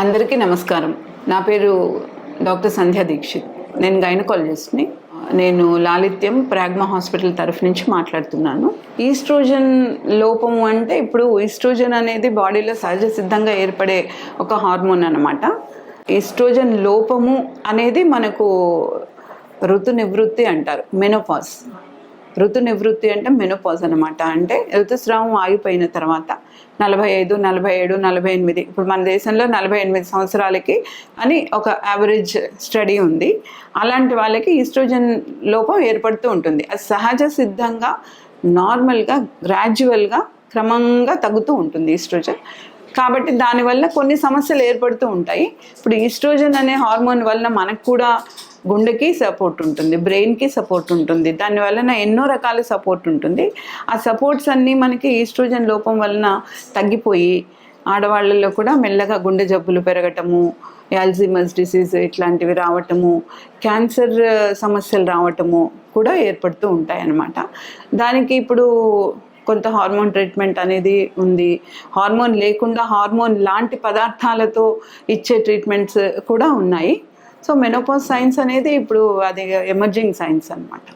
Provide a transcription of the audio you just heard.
అందరికీ నమస్కారం. నా పేరు డాక్టర్ సంధ్యా దీక్షిత్. నేను గైనకాలజిస్ట్ని. నేను లాలిత్యం ప్రాగ్మా హాస్పిటల్ తరఫు నుంచి మాట్లాడుతున్నాను. ఈస్ట్రోజన్ లోపము అంటే ఇప్పుడు ఈస్ట్రోజన్ అనేది బాడీలో సహజ సిద్ధంగా ఏర్పడే ఒక హార్మోన్ అన్నమాట. ఈస్ట్రోజన్ లోపము అనేది మనకు ఋతు నివృత్తి అంటారు మెనోపాజ్ ఋతు నివృత్తి అంటే మెనోపాజ్ అనమాట అంటే ఋతుస్రావం ఆగిపోయిన తర్వాత నలభై ఐదు నలభై ఏడు నలభై ఎనిమిది ఇప్పుడు మన దేశంలో నలభై ఎనిమిది సంవత్సరాలకి అని ఒక యావరేజ్ స్టడీ ఉంది. అలాంటి వాళ్ళకి ఈస్ట్రోజన్ లోపం ఏర్పడుతూ ఉంటుంది. అది సహజ సిద్ధంగా నార్మల్గా గ్రాడ్యువల్గా క్రమంగా తగ్గుతూ ఉంటుంది ఈస్ట్రోజన్. కాబట్టి దానివల్ల కొన్ని సమస్యలు ఏర్పడుతూ ఉంటాయి. ఇప్పుడు ఈస్ట్రోజన్ అనే హార్మోన్ వలన మనకు కూడా గుండెకి సపోర్ట్ ఉంటుంది బ్రెయిన్కి సపోర్ట్ ఉంటుంది. దాని వలన ఎన్నో రకాల సపోర్ట్ ఉంటుంది. ఆ సపోర్ట్స్ అన్నీ మనకి ఈస్ట్రోజన్ లోపం వలన తగ్గిపోయి ఆడవాళ్ళలో కూడా మెల్లగా గుండె జబ్బులు పెరగటము యాల్జిమస్ డిసీజ్ ఇట్లాంటివి రావటము క్యాన్సర్ సమస్యలు రావటము కూడా ఏర్పడుతూ ఉంటాయి అన్నమాట దానికి ఇప్పుడు కొంత హార్మోన్ ట్రీట్మెంట్ అనేది ఉంది. హార్మోన్ లేకుండా హార్మోన్ లాంటి పదార్థాలతో ఇచ్చే ట్రీట్మెంట్స్ కూడా ఉన్నాయి. సో మెనోపాజ్ సైన్స్ అనేది ఇప్పుడు అది ఎమర్జింగ్ సైన్స్ అనమాట